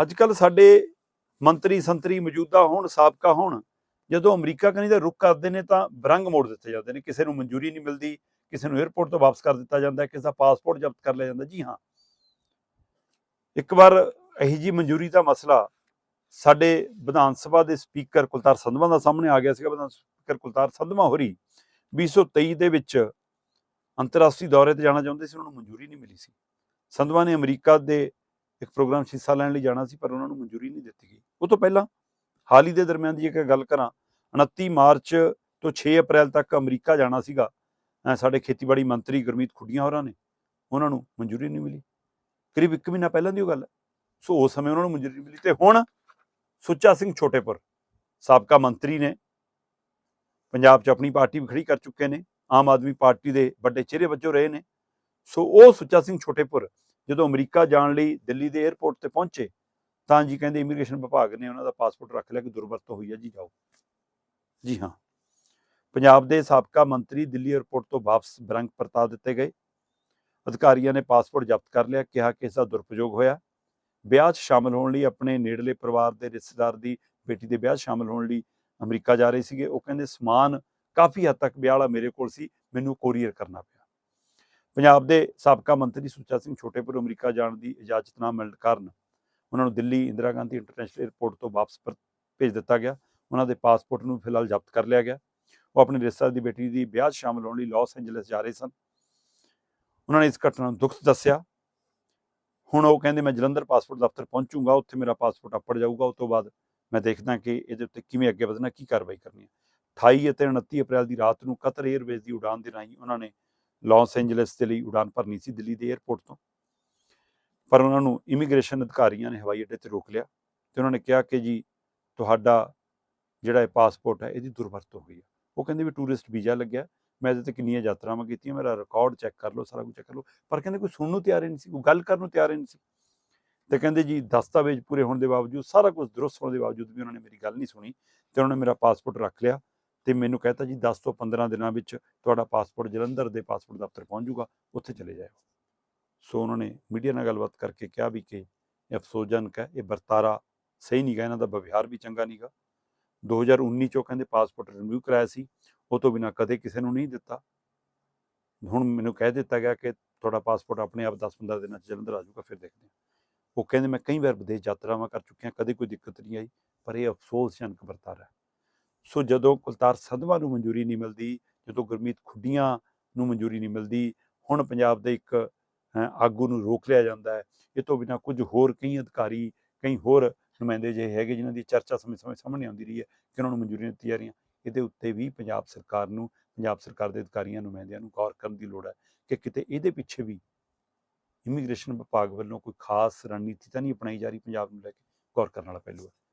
ਅੱਜ ਕੱਲ ਸਾਡੇ ਮੰਤਰੀ, ਸੰਤਰੀ ਮੌਜੂਦਾ ਹੋਣ, ਸਾਬਕਾ ਹੋਣ, ਜਦੋਂ ਅਮਰੀਕਾ ਕਨੀ ਦਾ ਰੁਕ ਕਰਦੇ ਨੇ ਤਾਂ ਬਰੰਗ ਮੋੜ ਦਿੱਤੇ ਜਾਂਦੇ ਨੇ। ਕਿਸੇ ਨੂੰ ਮਨਜ਼ੂਰੀ ਨਹੀਂ ਮਿਲਦੀ, ਕਿਸੇ ਨੂੰ 에ਅਰਪੋਰਟ ਤੋਂ ਵਾਪਸ ਕਰ ਦਿੱਤਾ ਜਾਂਦਾ, ਕਿਸੇ ਦਾ ਪਾਸਪੋਰਟ ਜ਼ਬਤ ਕਰ ਲਿਆ ਜਾਂਦਾ। ਜੀ ਹਾਂ। ਇੱਕ ਵਾਰ ਇਹੀ ਜੀ ਮਨਜ਼ੂਰੀ ਦਾ ਮਸਲਾ ਸਾਡੇ ਵਿਧਾਨ ਸਭਾ ਦੇ ਸਪੀਕਰ ਕੁਲਤਾਰ ਸੰਧਵਾ ਦਾ ਸਾਹਮਣੇ ਆ ਗਿਆ ਸੀਗਾ, ਵਿਧਾਨ ਸਪੀਕਰ ਕੁਲਤਾਰ ਸੰਧਵਾ ਹੋਰੀ। 2023 ਦੇ ਵਿੱਚ ਅੰਤਰਰਾਸ਼ਟਰੀ ਦੌਰੇ ਤੇ ਜਾਣਾ ਚਾਹੁੰਦੇ ਸੀ, ਉਹਨਾਂ ਨੂੰ ਮਨਜ਼ੂਰੀ ਨਹੀਂ ਮਿਲੀ ਸੀ। ਸੰਧਵਾ ਨੇ ਅਮਰੀਕਾ ਦੇ ਇੱਕ ਪ੍ਰੋਗਰਾਮ 'ਚ ਹਿੱਸਾ ਲੈਣ ਲਈ ਜਾਣਾ ਸੀ, ਪਰ ਉਹਨਾਂ ਨੂੰ ਮਨਜ਼ੂਰੀ ਨਹੀਂ ਦਿੱਤੀ ਗਈ। ਉਹ ਤੋਂ ਪਹਿਲਾਂ ਹਾਲ ਹੀ ਦੇ ਦਰਮਿਆਨ ਦੀ ਜੇਕਰ ਗੱਲ ਕਰਾਂ 29 ਮਾਰਚ ਤੋਂ 6 ਅਪ੍ਰੈਲ ਤੱਕ ਅਮਰੀਕਾ ਜਾਣਾ ਸੀਗਾ। ਸਾਡੇ ਖੇਤੀਬਾੜੀ ਮੰਤਰੀ ਗੁਰਮੀਤ ਖੁੱਡੀਆਂ ਹੋਰਾਂ ਨੇ, ਉਹਨਾਂ ਨੂੰ ਮਨਜ਼ੂਰੀ ਨਹੀਂ ਮਿਲੀ। ਕਰੀਬ 1 ਮਹੀਨਾ ਪਹਿਲਾਂ ਦੀ ਉਹ ਗੱਲ ਹੈ। ਸੋ ਉਸ ਸਮੇਂ ਉਹਨਾਂ ਨੂੰ ਮਨਜ਼ੂਰੀ ਮਿਲੀ ਤੇ ਹੁਣ ਸੁੱਚਾ ਸਿੰਘ ਛੋਟੇਪੁਰ, ਸਾਬਕਾ ਮੰਤਰੀ ਨੇ ਪੰਜਾਬ 'ਚ ਆਪਣੀ ਪਾਰਟੀ ਵੀ ਖੜੀ ਕਰ ਚੁੱਕੇ ਨੇ, ਆਮ ਆਦਮੀ ਪਾਰਟੀ ਦੇ ਵੱਡੇ ਚਿਹਰੇ ਵਜੋਂ ਰਹੇ ਨੇ। ਸੋ ਉਹ ਸੁੱਚਾ ਸਿੰਘ ਛੋਟੇਪੁਰ ਜਦੋਂ ਅਮਰੀਕਾ ਜਾਣ ਲਈ ਦਿੱਲੀ ਦੇ 에ਅਰਪੋਰਟ ਤੇ ਪਹੁੰਚੇ, ਤਾਂ ਜੀ ਕਹਿੰਦੇ ਇਮੀਗ੍ਰੇਸ਼ਨ ਵਿਭਾਗ ਨੇ ਉਹਨਾਂ ਦਾ ਪਾਸਪੋਰਟ ਰੱਖ ਲਿਆ ਕਿ ਦੁਰਵਰਤੋਂ ਹੋਈ ਹੈ ਜੀ ਜਾਓ। ਜੀ ਹਾਂ। ਪੰਜਾਬ ਦੇ ਸਾਬਕਾ ਮੰਤਰੀ ਦਿੱਲੀ 에ਅਰਪੋਰਟ ਤੋਂ ਵਾਪਸ ਬਰੰਗ ਪਰਤਾ ਦਿੱਤੇ ਗਏ। ਅਧਿਕਾਰੀਆਂ ਨੇ ਪਾਸਪੋਰਟ ਜ਼ਬਤ ਕਰ ਲਿਆ, ਕਿਹਾ ਕਿ ਇਸ ਦਾ ਦੁਰਪਯੋਗ ਹੋਇਆ। ਵਿਆਹ 'ਚ ਸ਼ਾਮਲ ਹੋਣ ਲਈ ਆਪਣੇ ਨੇੜਲੇ ਪਰਿਵਾਰ ਦੇ ਰਿਸ਼ਤੇਦਾਰ ਦੀ ਬੇਟੀ ਦੇ ਵਿਆਹ 'ਚ ਸ਼ਾਮਲ ਹੋਣ ਲਈ ਅਮਰੀਕਾ ਜਾ ਰਹੇ ਸੀਗੇ। ਉਹ ਕਹਿੰਦੇ, ਸਮਾਨ ਕਾਫੀ ਹੱਦ ਤੱਕ ਵਿਆਹ ਵਾਲਾ ਮੇਰੇ ਕੋਲ ਸੀ, ਮੈਨੂੰ ਕੋਰੀਅਰ ਕਰਨਾ ਪਿਆ। ਪੰਜਾਬ ਦੇ ਸਾਬਕਾ ਮੰਤਰੀ ਸੁੱਚਾ ਸਿੰਘ ਛੋਟੇਪੁਰ, ਅਮਰੀਕਾ ਜਾਣ ਦੀ ਇਜਾਜ਼ਤ ਨਾ ਮਿਲਣ ਕਾਰਨ ਉਹਨਾਂ ਨੂੰ ਦਿੱਲੀ ਇੰਦਰਾ ਗਾਂਧੀ ਇੰਟਰਨੈਸ਼ਨਲ 에ਅਰਪੋਰਟ ਤੋਂ ਵਾਪਸ ਭੇਜ ਦਿੱਤਾ ਗਿਆ। ਉਹਨਾਂ ਦੇ ਪਾਸਪੋਰਟ ਨੂੰ ਫਿਲਹਾਲ ਜ਼ਬਤ ਕਰ ਲਿਆ ਗਿਆ। ਉਹ ਆਪਣੇ ਰਿਸ਼ਤੇਦਾਰ ਦੀ ਬੇਟੀ ਦੀ ਵਿਆਹ 'ਚ ਸ਼ਾਮਲ ਹੋਣ ਲਈ ਲਾਸ ਐਂਜਲਸ ਜਾ ਰਹੇ ਸਨ। ਉਹਨਾਂ ਨੇ ਇਸ ਘਟਨਾ ਨੂੰ ਦੁੱਖ ਦੱਸਿਆ। ਹੁਣ ਉਹ ਕਹਿੰਦੇ, ਮੈਂ ਜਲੰਧਰ ਪਾਸਪੋਰਟ ਦਫ਼ਤਰ ਪਹੁੰਚੂਗਾ, ਉੱਥੇ ਮੇਰਾ ਪਾਸਪੋਰਟ ਅੱਪੜ ਜਾਊਗਾ। ਉਸ ਤੋਂ ਬਾਅਦ ਮੈਂ ਦੇਖਦਾ ਕਿ ਇਹਦੇ ਉੱਤੇ ਕਿਵੇਂ ਅੱਗੇ ਵਧਣਾ, ਕੀ ਕਾਰਵਾਈ ਕਰਨੀ ਹੈ। 28 ਅਤੇ 29 ਅਪ੍ਰੈਲ ਦੀ ਰਾਤ ਨੂੰ ਕਤਰ 에ਅਰਵੇਜ਼ ਦੀ ਉਡਾਨ ਦੇ ਰਾਹੀਂ ਉਹਨਾਂ ਨੇ ਲਾਸ ਐਂਜਲਸ ਦੇ ਲਈ ਉਡਾਨ ਭਰਨੀ ਸੀ ਦਿੱਲੀ ਦੇ 에ਅਰਪੋਰਟ ਤੋਂ। ਪਰ ਉਹਨਾਂ ਨੂੰ ਇਮੀਗ੍ਰੇਸ਼ਨ ਅਧਿਕਾਰੀਆਂ ਨੇ ਹਵਾਈ ਅੱਡੇ ਤੇ ਰੋਕ ਲਿਆ ਤੇ ਉਹਨਾਂ ਨੇ ਕਿਹਾ ਕਿ ਜੀ ਤੁਹਾਡਾ ਜਿਹੜਾ ਇਹ ਪਾਸਪੋਰਟ ਹੈ, ਇਹਦੀ ਦੁਰਵਰਤੋਂ ਹੋਈ ਹੈ। ਉਹ ਕਹਿੰਦੇ ਵੀ ਟੂਰਿਸਟ ਵੀਜ਼ਾ ਲੱਗਿਆ। ਮੈਂ ਇਹਦੇ ਤੇ ਕਿੰਨੀਆਂ ਯਾਤਰਾਵਾਂ ਕੀਤੀਆਂ, ਮੇਰਾ ਰਿਕਾਰਡ ਚੈੱਕ ਕਰ ਲਓ, ਸਾਰਾ ਕੁਝ ਚੈੱਕ ਕਰ ਲਓ। ਪਰ ਕਹਿੰਦੇ ਕੋਈ ਸੁਣਨ ਨੂੰ ਤਿਆਰ ਹੀ ਨਹੀਂ ਸੀ, ਕੋਈ ਗੱਲ ਕਰਨ ਨੂੰ ਤਿਆਰ ਹੀ ਨਹੀਂ ਸੀ। ਤੇ ਕਹਿੰਦੇ ਜੀ ਦਸਤਾਵੇਜ਼ ਪੂਰੇ ਹੋਣ ਦੇ ਬਾਵਜੂਦ, ਸਾਰਾ ਕੁਝ ਦਰੁਸਤ ਹੋਣ ਦੇ ਬਾਵਜੂਦ ਵੀ ਉਹਨਾਂ ਨੇ ਮੇਰੀ ਗੱਲ ਨਹੀਂ ਸੁਣੀ ਤੇ ਉਹਨਾਂ ਨੇ ਮੇਰਾ ਪਾਸਪੋਰਟ ਰੱਖ ਲਿਆ। ਤੇ ਮੈਨੂੰ ਕਹਿਤਾ ਜੀ 10 ਤੋਂ 15 ਦਿਨਾਂ ਵਿੱਚ ਤੁਹਾਡਾ ਪਾਸਪੋਰਟ ਜਲੰਧਰ ਦੇ ਪਾਸਪੋਰਟ ਦਫ਼ਤਰ ਪਹੁੰਚ ਜਾਊਗਾ, ਉੱਥੇ ਚਲੇ ਜਾਇਓ। ਸੋ ਉਹਨਾਂ ਨੇ ਮੀਡੀਆ ਨਾਲ ਗੱਲਬਾਤ ਕਰਕੇ ਕਿਹਾ ਵੀ ਕਿ ਇਹ ਅਫਸੋਸਜਨਕ ਹੈ, ਇਹ ਵਰਤਾਰਾ ਸਹੀ ਨਹੀਂ ਗਾ ਇਹਨਾਂ ਦਾ ਵਿਵਹਾਰ ਵੀ ਚੰਗਾ ਨਹੀਂ ਗਾ 2019 ਚੋਂ ਕਹਿੰਦੇ ਪਾਸਪੋਰਟ ਰਿਨਿਊ ਕਰਾਇਆ ਸੀ, ਉਹ ਤੋਂ ਬਿਨਾ ਕਦੇ ਕਿਸੇ ਨੂੰ ਨਹੀਂ ਦਿੱਤਾ। ਹੁਣ ਮੈਨੂੰ ਕਹਿ ਦਿੱਤਾ ਗਿਆ ਕਿ ਤੁਹਾਡਾ ਪਾਸਪੋਰਟ ਆਪਣੇ ਆਪ 10-15 ਦਿਨਾਂ ਚ ਜਲੰਧਰ ਆ ਜਾਊਗਾ, ਫਿਰ ਦੇਖਦੇ ਹਾਂ। ਉਹ ਕਹਿੰਦੇ ਮੈਂ ਕਈ ਵਾਰ ਵਿਦੇਸ਼ ਯਾਤਰਾਵਾਂ ਕਰ ਚੁੱਕਿਆ, ਕਦੇ ਕੋਈ ਦਿੱਕਤ ਨਹੀਂ ਆਈ, ਪਰ ਇਹ ਅਫਸੋਸਜਨਕ ਵਰਤਾਰਾ ਹੈ। ਸੋ ਜਦੋਂ ਕੁਲਤਾਰ ਸੰਧਵਾ ਨੂੰ ਮਨਜ਼ੂਰੀ ਨਹੀਂ ਮਿਲਦੀ, ਜਦੋਂ ਗੁਰਮੀਤ ਖੁੱਡੀਆਂ ਨੂੰ ਮਨਜ਼ੂਰੀ ਨਹੀਂ ਮਿਲਦੀ, ਹੁਣ ਪੰਜਾਬ ਦੇ ਇੱਕ ਆਗੂ ਨੂੰ ਰੋਕ ਲਿਆ ਜਾਂਦਾ ਹੈ। ਇਹ ਤੋਂ ਬਿਨਾ ਕੁਝ ਹੋਰ ਕਈ ਅਧਿਕਾਰੀ, ਕਈ ਹੋਰ ਨੁਮਾਇੰਦੇ ਜਿਹੇ ਹੈਗੇ ਜਿਨ੍ਹਾਂ ਦੀ ਚਰਚਾ ਸਮੇਂ ਸਮੇਂ ਸਾਹਮਣੇ ਆਉਂਦੀ ਰਹੀ ਹੈ ਕਿ ਉਹਨਾਂ ਨੂੰ ਮਨਜ਼ੂਰੀਆਂ ਦਿੱਤੀਆਂ ਜਾ ਰਹੀਆਂ ਇਹਦੇ ਉੱਤੇ ਵੀ ਪੰਜਾਬ ਸਰਕਾਰ ਨੂੰ, ਪੰਜਾਬ ਸਰਕਾਰ ਦੇ ਅਧਿਕਾਰੀਆਂ, ਨੁਮਾਇੰਦਿਆਂ ਨੂੰ ਗੌਰ ਕਰਨ ਦੀ ਲੋੜ ਹੈ ਕਿ ਕਿਤੇ ਇਹਦੇ ਪਿੱਛੇ ਵੀ ਇਮੀਗ੍ਰੇਸ਼ਨ ਵਿਭਾਗ ਵੱਲੋਂ ਕੋਈ ਖਾਸ ਰਣਨੀਤੀ ਤਾਂ ਨਹੀਂ ਅਪਣਾਈ ਜਾ ਰਹੀ ਪੰਜਾਬ ਨੂੰ ਲੈ ਕੇ, ਗੌਰ ਕਰਨ ਵਾਲਾ ਪਹਿਲੂ ਹੈ।